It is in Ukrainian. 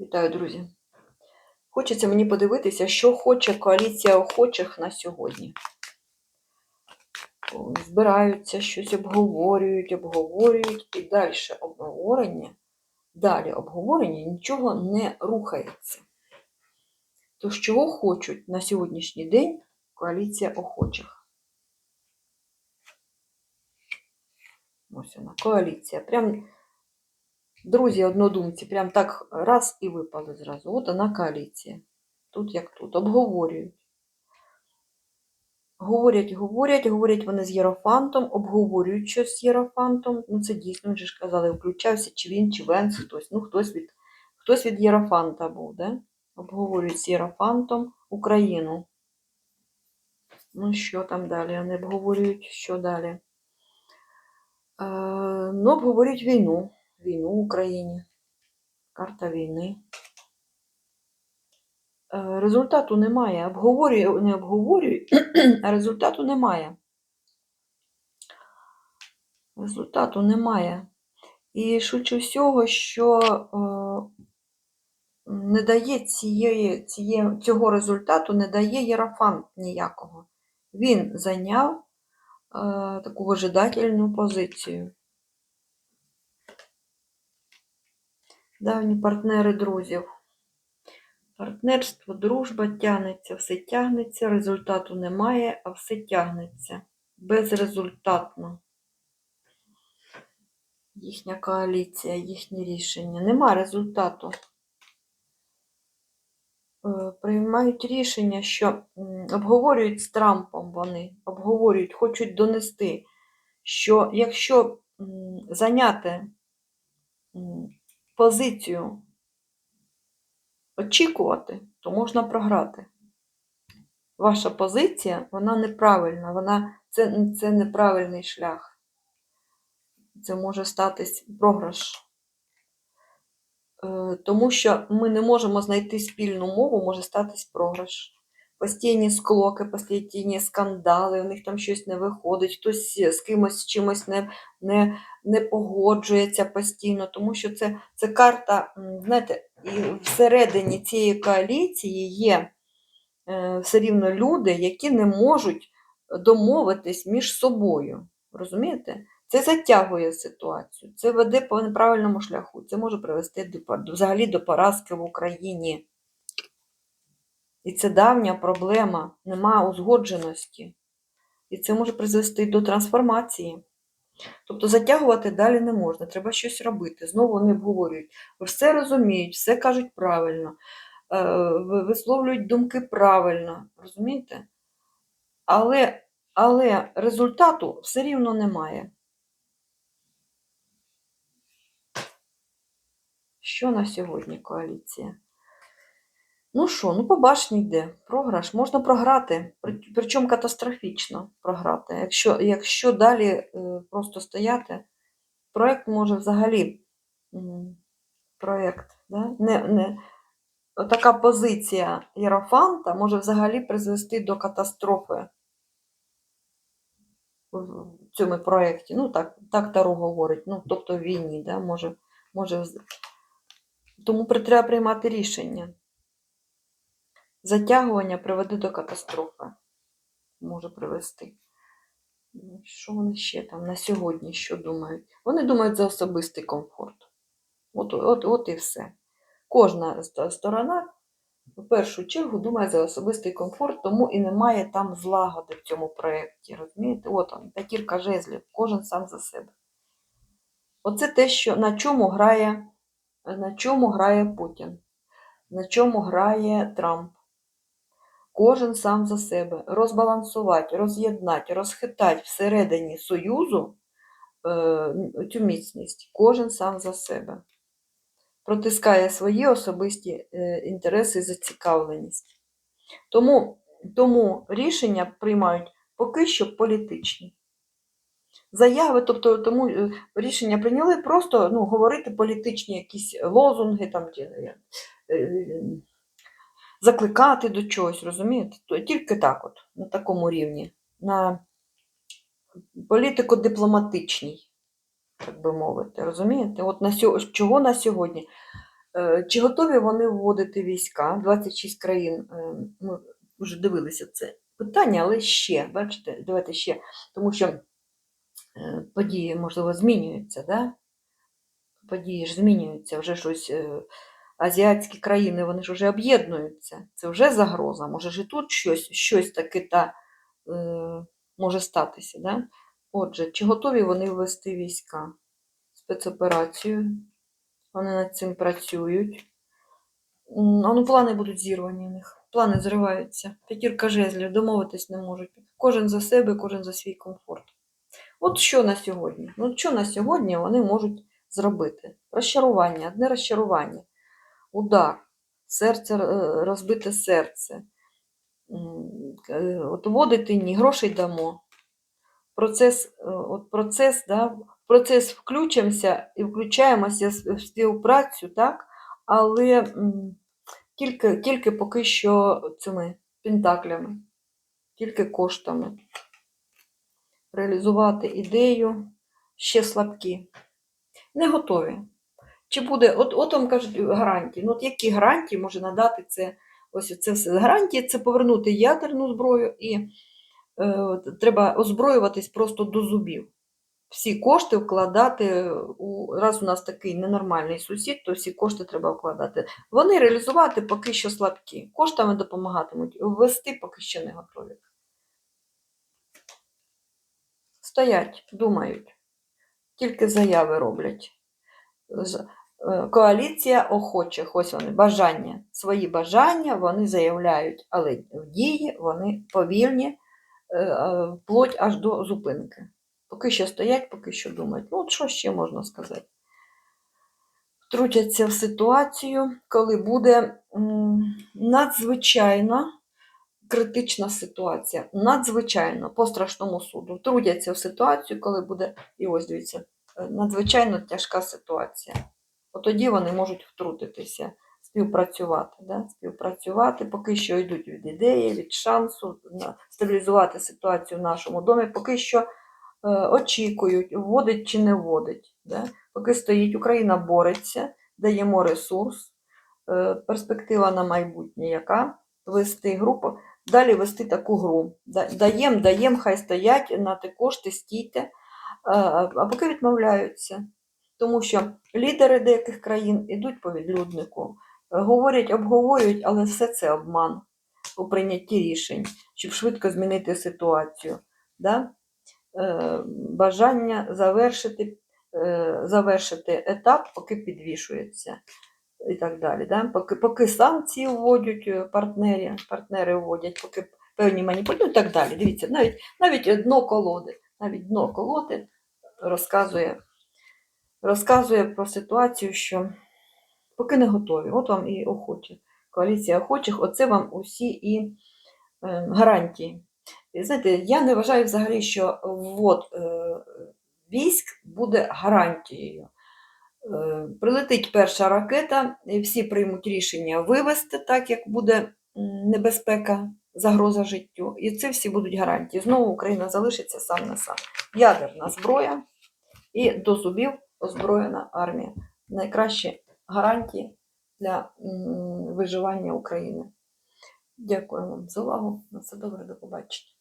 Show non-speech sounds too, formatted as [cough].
Вітаю, друзі. Хочеться мені подивитися, що хоче коаліція охочих на сьогодні. Збираються, щось обговорюють, обговорюють і далі обговорення. Далі обговорення нічого не рухається. Тож, чого хочуть на сьогоднішній день коаліція охочих? Ось вона, коаліція. Прям друзі однодумці, прям так раз і випали зразу. От вона коаліція. Тут як тут. Обговорюють. Говорять, говорять, говорять вони з Єрофантом, обговорюють щось з Єрофантом. Ну, це дійсно, вже ж казали, включався чи він, чи Венс, хтось. Ну, хтось від, хтось від Єрофанта був, да? Обговорюють з Єрофантом Україну. Ну, що там далі? Вони обговорюють, що далі? Е, ну, обговорюють війну. Війну в Україні. Карта війни. Е, Результату немає. Обговорюю, не обговорюю, [clears throat] а результату немає. Результату немає. І швидше всього, що е, не дає цієї, цієї, цього результату, не дає Єрофант ніякого. Він зайняв е, таку вижидательну позицію. Давні партнери друзів. Партнерство, дружба тягнеться, все тягнеться, результату немає, а все тягнеться. Безрезультатно. Їхня коаліція, їхнє рішення. Нема результату. Е, Приймають рішення, що обговорюють з Трампом вони, обговорюють, хочуть донести, що якщо зайняти позицію очікувати, то можна програти. Ваша позиція, вона неправильна, вона, це, це неправильний шлях. Це може статись програш. Е, Тому що ми не можемо знайти спільну мову, може статись програш. Постійні склоки, постійні скандали, у них там щось не виходить, хтось з кимось чимось не, не, не погоджується постійно, тому що це, це карта, знаєте, і всередині цієї коаліції є е, все рівно люди, які не можуть домовитись між собою. Розумієте? Це затягує ситуацію, це веде по неправильному шляху, це може привести до, взагалі до поразки в Україні. І це давня проблема, нема узгодженості. І це може призвести до трансформації. Тобто затягувати далі не можна, треба щось робити. Знову вони обговорюють. Все розуміють, все кажуть правильно, е, висловлюють думки правильно, розумієте? Але, але результату все рівно немає. Що на сьогодні коаліція? Ну що, ну по йде. Програш. Можна програти, причому катастрофічно програти. Якщо, якщо далі е, просто стояти, проєкт може взагалі проєкт, да? не, не, така позиція Єрофанта може взагалі призвести до катастрофи в в цьому проєкті. Ну, так, так Таро говорить, ну, тобто в війні, да? може, може. Тому треба приймати рішення. Затягування приведе до катастрофи. Може привести. Що вони ще там на сьогодні що думають? Вони думають за особистий комфорт. От, от, от і все. Кожна сторона в першу чергу думає за особистий комфорт, тому і немає там злагоди в цьому проєкті. Розумієте? От он, п'ятірка жезлів, кожен сам за себе. Оце те, що на чому грає, на чому грає Путін, на чому грає Трамп. Кожен сам за себе. Розбалансувати, роз'єднати, розхитати всередині Союзу е, цю міцність. Кожен сам за себе. Протискає свої особисті е, інтереси і зацікавленість. Тому, тому рішення приймають поки що політичні. Заяви, тобто тому е, рішення прийняли просто ну, говорити політичні якісь лозунги, там, закликати до чогось, розумієте? Тільки так, от, на такому рівні, на політико-дипломатичній, так би мовити, розумієте? От на сьо... чого на сьогодні? Е, Чи готові вони вводити війська? 26 країн. е, Ми вже дивилися це питання, але ще, бачите, давайте ще, тому що е, події, можливо, змінюються, да? Події ж змінюються, вже щось. Азіатські країни, вони ж вже об'єднуються. Це вже загроза. Може ж і тут щось, щось таке та, е, може статися. Да? Отже, чи готові вони ввести війська? Спецоперацію. Вони над цим працюють. Ну, плани будуть зірвані у них. Плани зриваються. П'ятірка жезлів, домовитись не можуть. Кожен за себе, кожен за свій комфорт. От що на сьогодні? Ну, що на сьогодні вони можуть зробити? Розчарування, одне розчарування, удар, серце, е, розбите серце. Е, От вводити ні, грошей дамо. Процес, е, от процес, да, процес включимося і включаємося в співпрацю, так? але тільки, тільки поки що цими пентаклями, тільки коштами. Реалізувати ідею ще слабкі. Не готові. Чи буде, от, от вам кажуть гарантії. Ну, от які гарантії може надати це? Ось це все. Гарантії це повернути ядерну зброю і е, треба озброюватись просто до зубів. Всі кошти вкладати у раз у нас такий ненормальний сусід, то всі кошти треба вкладати. Вони реалізувати поки що слабкі. Коштами допомагатимуть, ввести поки що не готові. Стоять, думають, тільки заяви роблять. Е, Коаліція охочих, ось вони, бажання. Свої бажання вони заявляють, але в дії вони повільні, е, е, вплоть аж до зупинки. Поки що стоять, поки що думають. Ну, от що ще можна сказати? Втрутяться в ситуацію, коли буде надзвичайно критична ситуація. Надзвичайно по страшному суду. Втрутяться в ситуацію, коли буде, і ось дивіться, надзвичайно тяжка ситуація. Тоді вони можуть втрутитися, співпрацювати. Да? Співпрацювати, поки що йдуть від ідеї, від шансу стабілізувати ситуацію в нашому домі, поки що е, очікують, вводить чи не вводить. Да? Поки стоїть, Україна бореться, даємо ресурс, е, перспектива на майбутнє яка? Вести групу, далі вести таку гру. Да- Даєм, даєм, хай стоять, на те кошти, стійте, е, а поки відмовляються. Тому що лідери деяких країн йдуть по відлюднику, е, говорять, обговорюють, але все це обман у прийнятті рішень, щоб швидко змінити ситуацію. Да? Е, Бажання завершити, е, завершити етап, поки підвішується. І так далі. Да? Поки, поки санкції вводять партнери, партнери вводять, поки певні маніпуляції, ну і так далі. Дивіться, навіть, навіть дно колоди, навіть дно колоди розказує розказує про ситуацію, що поки не готові. От вам і охочі. Коаліція охочих, оце вам усі і е, гарантії. І знаєте, я не вважаю взагалі, що ввод е, військ буде гарантією. Е, прилетить перша ракета, всі приймуть рішення вивести так, як буде небезпека, загроза життю. І це всі будуть гарантії. Знову Україна залишиться сам на сам. Ядерна зброя і до зубів озброєна армія. Найкращі гарантії для виживання України. Дякую вам за увагу. На все добре, до побачення.